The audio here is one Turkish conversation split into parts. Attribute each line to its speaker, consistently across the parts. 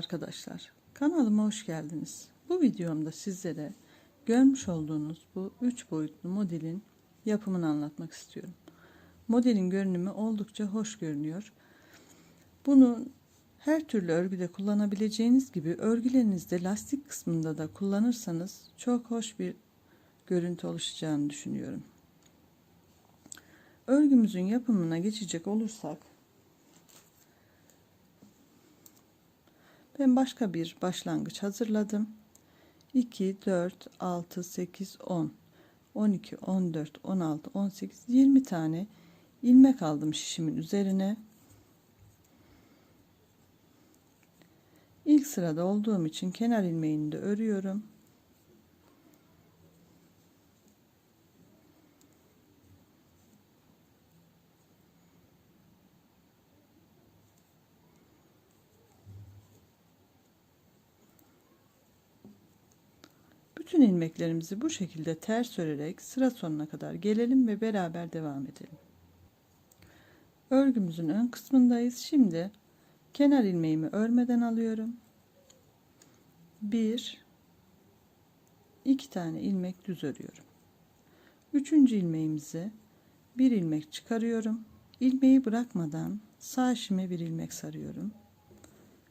Speaker 1: arkadaşlar. Kanalıma hoş geldiniz. Bu videomda sizlere görmüş olduğunuz bu 3 boyutlu modelin yapımını anlatmak istiyorum. Modelin görünümü oldukça hoş görünüyor. Bunu her türlü örgüde kullanabileceğiniz gibi örgülerinizde lastik kısmında da kullanırsanız çok hoş bir görüntü oluşacağını düşünüyorum. Örgümüzün yapımına geçecek olursak Ben başka bir başlangıç hazırladım. 2, 4, 6, 8, 10, 12, 14, 16, 18, 20 tane ilmek aldım şişimin üzerine. İlk sırada olduğum için kenar ilmeğini de örüyorum. Bütün ilmeklerimizi bu şekilde ters örerek sıra sonuna kadar gelelim ve beraber devam edelim. Örgümüzün ön kısmındayız. Şimdi kenar ilmeğimi örmeden alıyorum. Bir, iki tane ilmek düz örüyorum. Üçüncü ilmeğimizi bir ilmek çıkarıyorum. İlmeği bırakmadan sağ şime bir ilmek sarıyorum.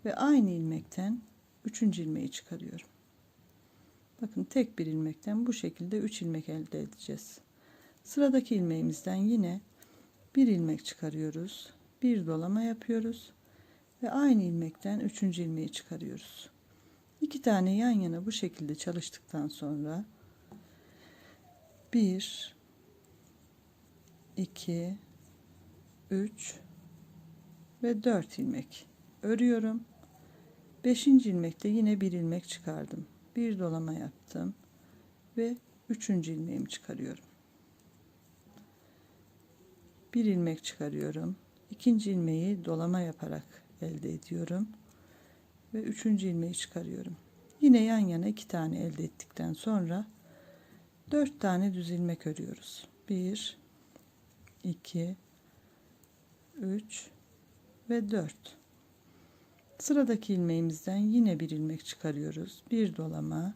Speaker 1: Ve aynı ilmekten üçüncü ilmeği çıkarıyorum. Bakın tek bir ilmekten bu şekilde 3 ilmek elde edeceğiz. Sıradaki ilmeğimizden yine bir ilmek çıkarıyoruz. Bir dolama yapıyoruz ve aynı ilmekten 3. ilmeği çıkarıyoruz. İki tane yan yana bu şekilde çalıştıktan sonra 1 2 3 ve 4 ilmek örüyorum. 5. ilmekte yine bir ilmek çıkardım bir dolama yaptım ve üçüncü ilmeğimi çıkarıyorum. Bir ilmek çıkarıyorum. İkinci ilmeği dolama yaparak elde ediyorum ve üçüncü ilmeği çıkarıyorum. Yine yan yana iki tane elde ettikten sonra dört tane düz ilmek örüyoruz. Bir iki üç ve dört Sıradaki ilmeğimizden yine bir ilmek çıkarıyoruz. Bir dolama,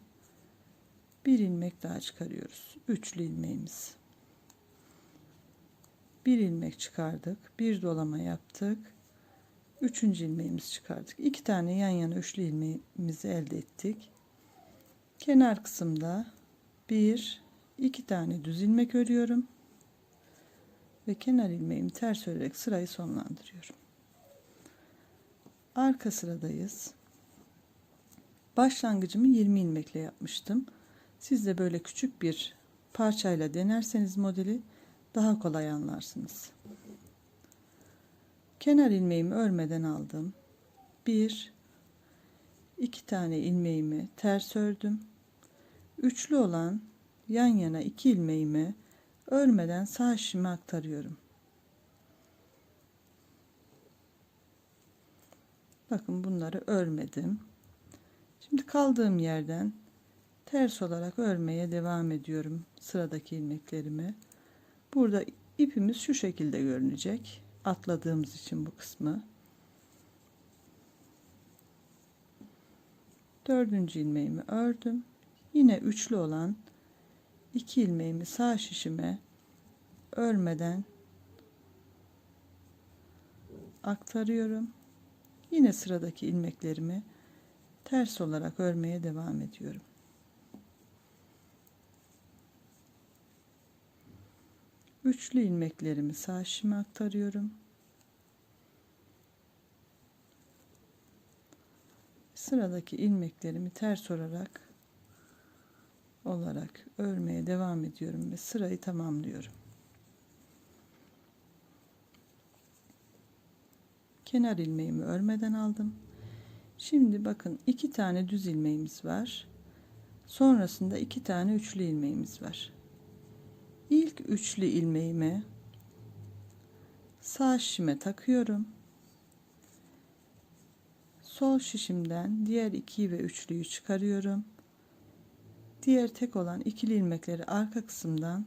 Speaker 1: bir ilmek daha çıkarıyoruz. Üçlü ilmeğimiz. Bir ilmek çıkardık, bir dolama yaptık. Üçüncü ilmeğimizi çıkardık. İki tane yan yana üçlü ilmeğimizi elde ettik. Kenar kısımda bir, iki tane düz ilmek örüyorum ve kenar ilmeğimi ters örerek sırayı sonlandırıyorum arka sıradayız. Başlangıcımı 20 ilmekle yapmıştım. Siz de böyle küçük bir parçayla denerseniz modeli daha kolay anlarsınız. Kenar ilmeğimi örmeden aldım. Bir, iki tane ilmeğimi ters ördüm. Üçlü olan yan yana iki ilmeğimi örmeden sağ şişime aktarıyorum. Bakın bunları örmedim. Şimdi kaldığım yerden ters olarak örmeye devam ediyorum sıradaki ilmeklerimi. Burada ipimiz şu şekilde görünecek. Atladığımız için bu kısmı. Dördüncü ilmeğimi ördüm. Yine üçlü olan iki ilmeğimi sağ şişime örmeden aktarıyorum. Yine sıradaki ilmeklerimi ters olarak örmeye devam ediyorum. Üçlü ilmeklerimi sağ şişime aktarıyorum. Sıradaki ilmeklerimi ters olarak olarak örmeye devam ediyorum ve sırayı tamamlıyorum. Kenar ilmeğimi örmeden aldım. Şimdi bakın iki tane düz ilmeğimiz var. Sonrasında iki tane üçlü ilmeğimiz var. İlk üçlü ilmeğimi sağ şişime takıyorum. Sol şişimden diğer iki ve üçlüyü çıkarıyorum. Diğer tek olan ikili ilmekleri arka kısımdan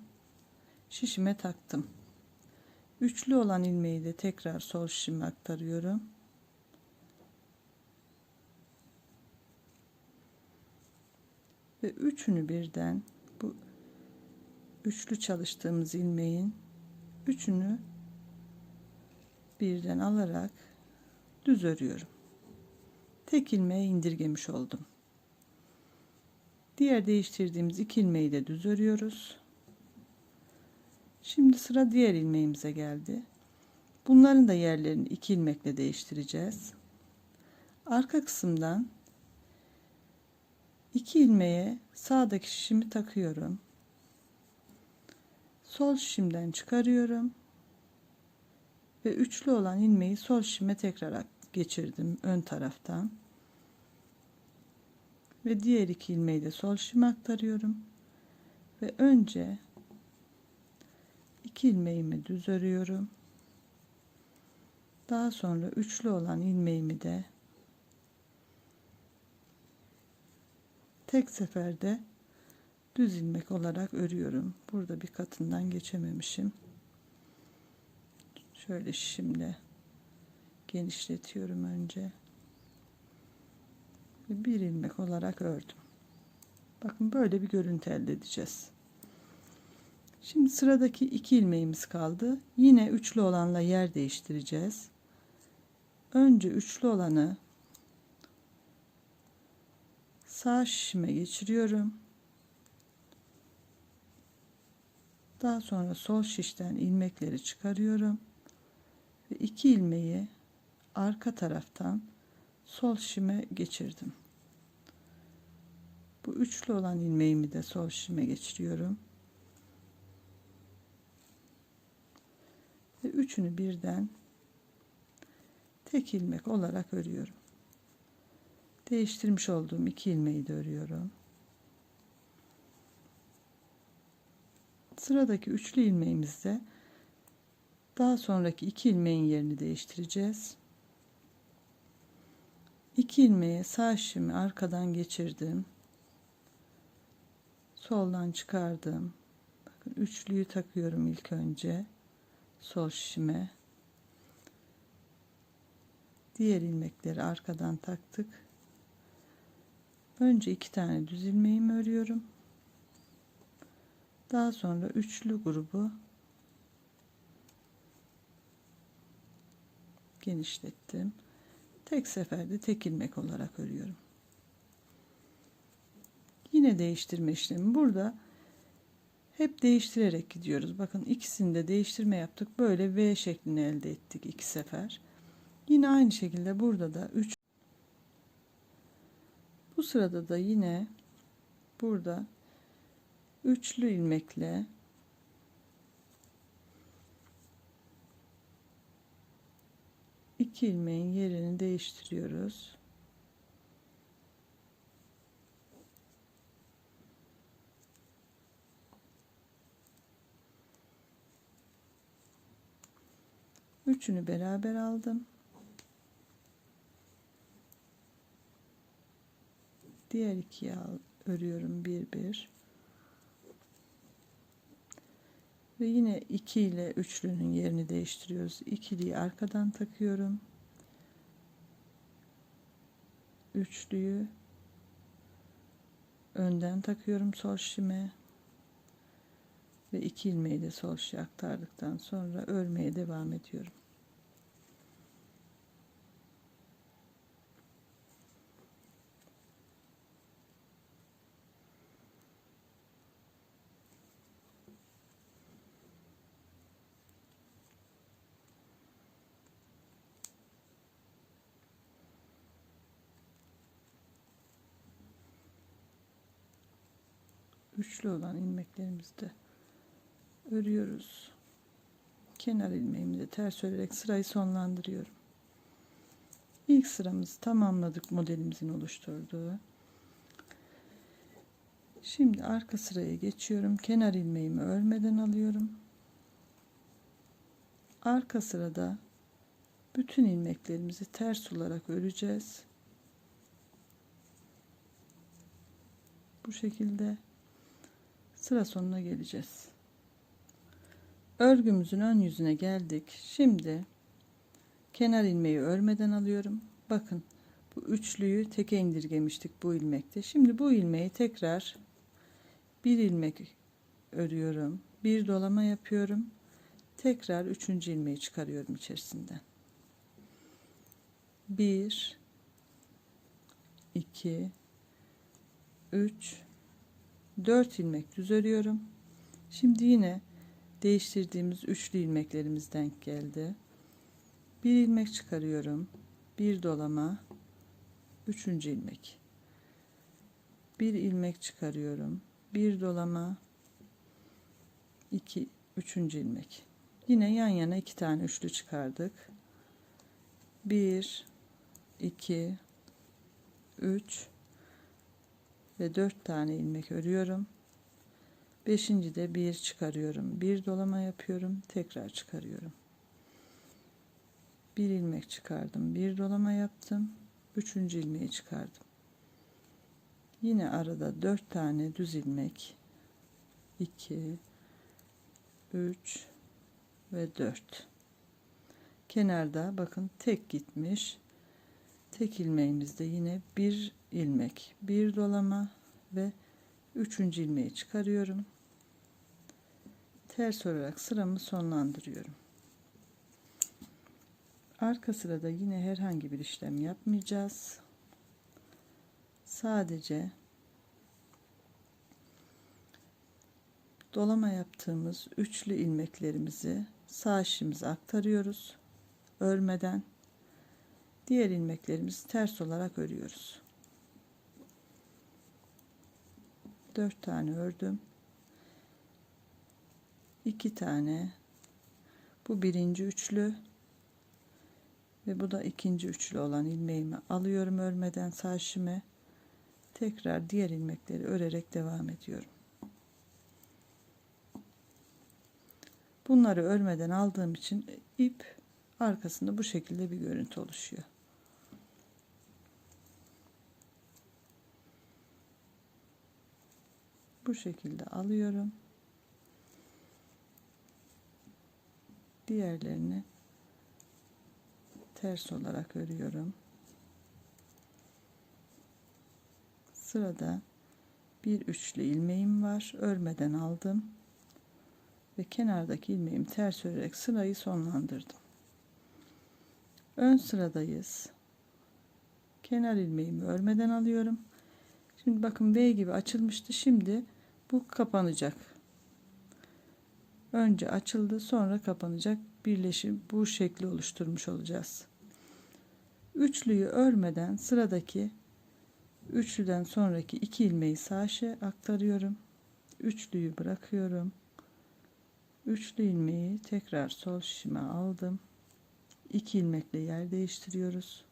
Speaker 1: şişime taktım. Üçlü olan ilmeği de tekrar sol şişime aktarıyorum. Ve üçünü birden bu üçlü çalıştığımız ilmeğin üçünü birden alarak düz örüyorum. Tek ilmeğe indirgemiş oldum. Diğer değiştirdiğimiz iki ilmeği de düz örüyoruz. Şimdi sıra diğer ilmeğimize geldi. Bunların da yerlerini iki ilmekle değiştireceğiz. Arka kısımdan iki ilmeğe sağdaki şişimi takıyorum. Sol şişimden çıkarıyorum. Ve üçlü olan ilmeği sol şişime tekrar geçirdim ön taraftan. Ve diğer iki ilmeği de sol şişime aktarıyorum. Ve önce iki ilmeğimi düz örüyorum. Daha sonra üçlü olan ilmeğimi de tek seferde düz ilmek olarak örüyorum. Burada bir katından geçememişim. Şöyle şişimle genişletiyorum önce. Bir ilmek olarak ördüm. Bakın böyle bir görüntü elde edeceğiz. Şimdi sıradaki iki ilmeğimiz kaldı. Yine üçlü olanla yer değiştireceğiz. Önce üçlü olanı sağ şişime geçiriyorum. Daha sonra sol şişten ilmekleri çıkarıyorum. Ve iki ilmeği arka taraftan sol şişime geçirdim. Bu üçlü olan ilmeğimi de sol şişime geçiriyorum. Ve üçünü birden tek ilmek olarak örüyorum. Değiştirmiş olduğum iki ilmeği de örüyorum. Sıradaki üçlü ilmeğimizde daha sonraki iki ilmeğin yerini değiştireceğiz. İki ilmeği sağ şişimi arkadan geçirdim. Soldan çıkardım. Bakın üçlüyü takıyorum ilk önce. Sol şişime. Diğer ilmekleri arkadan taktık. Önce iki tane düz ilmeğimi örüyorum. Daha sonra üçlü grubu genişlettim. Tek seferde tek ilmek olarak örüyorum. Yine değiştirme işlemi burada hep değiştirerek gidiyoruz. Bakın ikisini de değiştirme yaptık. Böyle V şeklini elde ettik iki sefer. Yine aynı şekilde burada da 3 bu sırada da yine burada üçlü ilmekle iki ilmeğin yerini değiştiriyoruz. Üçünü beraber aldım. Diğer ikiye örüyorum bir bir. Ve yine 2 ile üçlünün yerini değiştiriyoruz. İkiliyi arkadan takıyorum. Üçlüyü önden takıyorum sol şime. Ve iki ilmeği de sol şişe aktardıktan sonra örmeye devam ediyorum. üçlü olan ilmeklerimizde örüyoruz. Kenar ilmeğimi de ters örerek sırayı sonlandırıyorum. İlk sıramızı tamamladık modelimizin oluşturduğu. Şimdi arka sıraya geçiyorum. Kenar ilmeğimi örmeden alıyorum. Arka sırada bütün ilmeklerimizi ters olarak öreceğiz. Bu şekilde sıra sonuna geleceğiz. Örgümüzün ön yüzüne geldik. Şimdi kenar ilmeği örmeden alıyorum. Bakın Bu üçlüyü teke indirgemiştik bu ilmekte. Şimdi bu ilmeği tekrar bir ilmek örüyorum. Bir dolama yapıyorum. Tekrar üçüncü ilmeği çıkarıyorum içerisinden. Bir, iki, üç, dört ilmek düz örüyorum. Şimdi yine değiştirdiğimiz üçlü ilmeklerimiz denk geldi. Bir ilmek çıkarıyorum. Bir dolama, üçüncü ilmek. Bir ilmek çıkarıyorum. Bir dolama, iki, üçüncü ilmek. Yine yan yana iki tane üçlü çıkardık. Bir, iki, üç ve dört tane ilmek örüyorum. Beşinci de bir çıkarıyorum. Bir dolama yapıyorum. Tekrar çıkarıyorum. Bir ilmek çıkardım. Bir dolama yaptım. Üçüncü ilmeği çıkardım. Yine arada dört tane düz ilmek. 2 3 ve 4 kenarda bakın tek gitmiş tek ilmeğimizde yine bir ilmek bir dolama ve üçüncü ilmeği çıkarıyorum ters olarak sıramı sonlandırıyorum. Arka sırada yine herhangi bir işlem yapmayacağız. Sadece dolama yaptığımız üçlü ilmeklerimizi sağ şişimize aktarıyoruz örmeden. Diğer ilmeklerimizi ters olarak örüyoruz. 4 tane ördüm 2 tane bu birinci üçlü ve bu da ikinci üçlü olan ilmeğimi alıyorum örmeden sağ şişime tekrar diğer ilmekleri örerek devam ediyorum Bunları örmeden aldığım için ip arkasında bu şekilde bir görüntü oluşuyor. Bu şekilde alıyorum. Diğerlerini ters olarak örüyorum. Sırada bir üçlü ilmeğim var. Örmeden aldım ve kenardaki ilmeğimi ters örerek sırayı sonlandırdım. Ön sıradayız. Kenar ilmeğimi örmeden alıyorum. Şimdi bakın V gibi açılmıştı. Şimdi bu kapanacak. Önce açıldı sonra kapanacak birleşim bu şekli oluşturmuş olacağız. Üçlüyü örmeden sıradaki üçlüden sonraki iki ilmeği sağ aktarıyorum. Üçlüyü bırakıyorum üçlü ilmeği tekrar sol şişime aldım. 2 ilmekle yer değiştiriyoruz.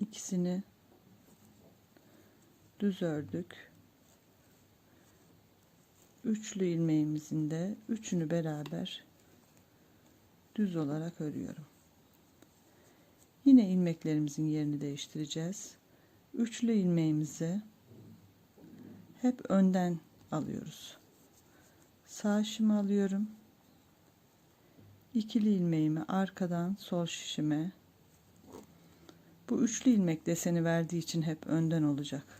Speaker 1: İkisini düz ördük. Üçlü ilmeğimizin de üçünü beraber düz olarak örüyorum. Yine ilmeklerimizin yerini değiştireceğiz. Üçlü ilmeğimizi hep önden alıyoruz. Sağ şişimi alıyorum. İkili ilmeğimi arkadan sol şişime bu üçlü ilmek deseni verdiği için hep önden olacak.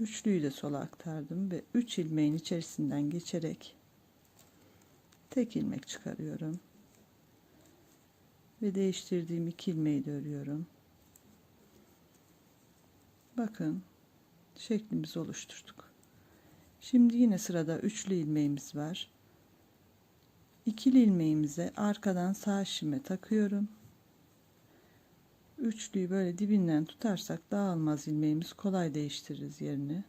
Speaker 1: Üçlüyü de sola aktardım ve üç ilmeğin içerisinden geçerek tek ilmek çıkarıyorum. Ve değiştirdiğim iki ilmeği de örüyorum. Bakın şeklimizi oluşturduk. Şimdi yine sırada üçlü ilmeğimiz var. İkili ilmeğimize arkadan sağ şişime takıyorum. Üçlüyü böyle dibinden tutarsak dağılmaz ilmeğimiz kolay değiştiririz yerini.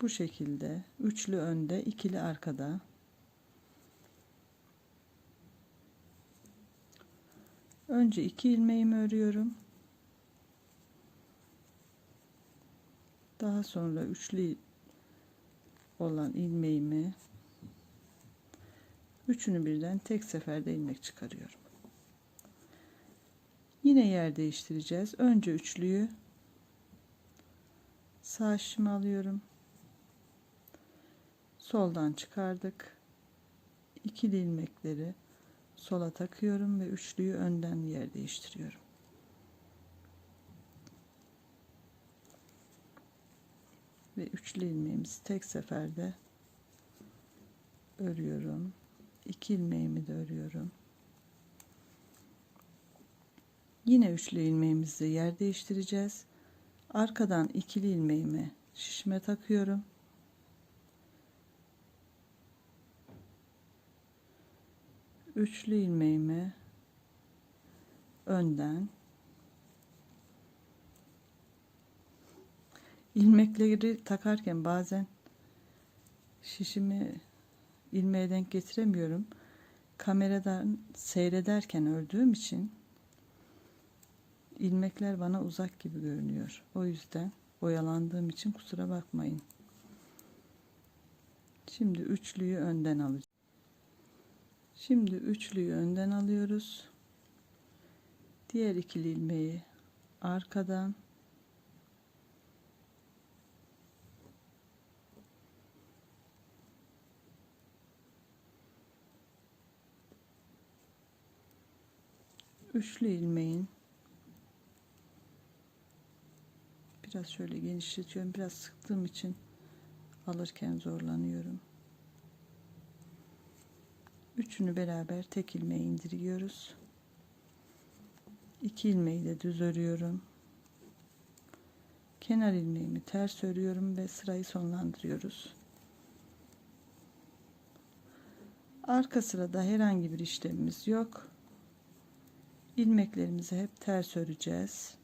Speaker 1: Bu şekilde üçlü önde, ikili arkada. Önce iki ilmeğimi örüyorum. Daha sonra üçlü olan ilmeğimi üçünü birden tek seferde ilmek çıkarıyorum. Yine yer değiştireceğiz. Önce üçlüyü sağ şişime alıyorum. Soldan çıkardık. ikili ilmekleri sola takıyorum ve üçlüyü önden yer değiştiriyorum. Ve üçlü ilmeğimizi tek seferde örüyorum. İki ilmeğimi de örüyorum. Yine üçlü ilmeğimizi yer değiştireceğiz. Arkadan ikili ilmeğimi şişime takıyorum. Üçlü ilmeğimi önden ilmekleri takarken bazen şişimi ilmeğe denk getiremiyorum. Kameradan seyrederken ördüğüm için ilmekler bana uzak gibi görünüyor. O yüzden oyalandığım için kusura bakmayın. Şimdi üçlüyü önden alacağım. Şimdi üçlüyü önden alıyoruz. Diğer ikili ilmeği arkadan üçlü ilmeğin biraz şöyle genişletiyorum. Biraz sıktığım için alırken zorlanıyorum. Üçünü beraber tek ilmeğe indiriyoruz. İki ilmeği de düz örüyorum. Kenar ilmeğimi ters örüyorum ve sırayı sonlandırıyoruz. Arka sırada herhangi bir işlemimiz yok. İlmeklerimizi hep ters öreceğiz.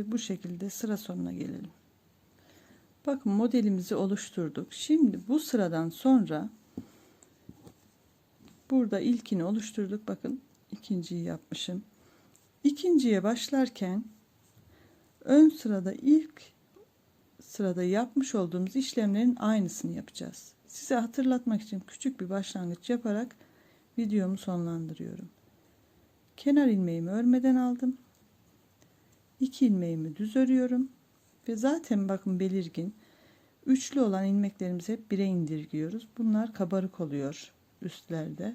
Speaker 1: Ve bu şekilde sıra sonuna gelelim. Bakın modelimizi oluşturduk. Şimdi bu sıradan sonra burada ilkini oluşturduk. Bakın ikinciyi yapmışım. İkinciye başlarken ön sırada ilk sırada yapmış olduğumuz işlemlerin aynısını yapacağız. Size hatırlatmak için küçük bir başlangıç yaparak videomu sonlandırıyorum. Kenar ilmeğimi örmeden aldım. 2 ilmeğimi düz örüyorum ve zaten bakın belirgin üçlü olan ilmeklerimizi hep bire indirgiyoruz. Bunlar kabarık oluyor üstlerde.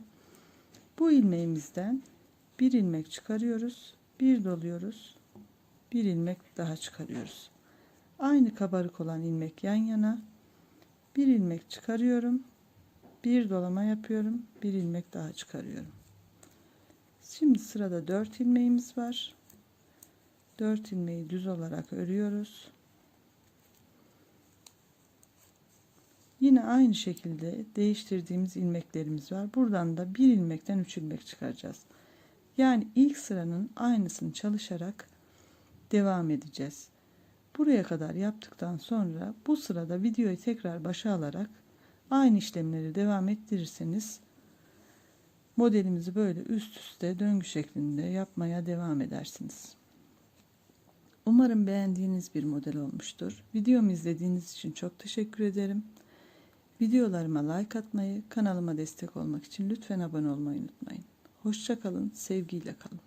Speaker 1: Bu ilmeğimizden bir ilmek çıkarıyoruz, bir doluyoruz, bir ilmek daha çıkarıyoruz. Aynı kabarık olan ilmek yan yana bir ilmek çıkarıyorum, bir dolama yapıyorum, bir ilmek daha çıkarıyorum. Şimdi sırada 4 ilmeğimiz var. 4 ilmeği düz olarak örüyoruz. Yine aynı şekilde değiştirdiğimiz ilmeklerimiz var. Buradan da bir ilmekten 3 ilmek çıkaracağız. Yani ilk sıranın aynısını çalışarak devam edeceğiz. Buraya kadar yaptıktan sonra bu sırada videoyu tekrar başa alarak aynı işlemleri devam ettirirseniz modelimizi böyle üst üste döngü şeklinde yapmaya devam edersiniz. Umarım beğendiğiniz bir model olmuştur. Videomu izlediğiniz için çok teşekkür ederim. Videolarıma like atmayı, kanalıma destek olmak için lütfen abone olmayı unutmayın. Hoşçakalın, sevgiyle kalın.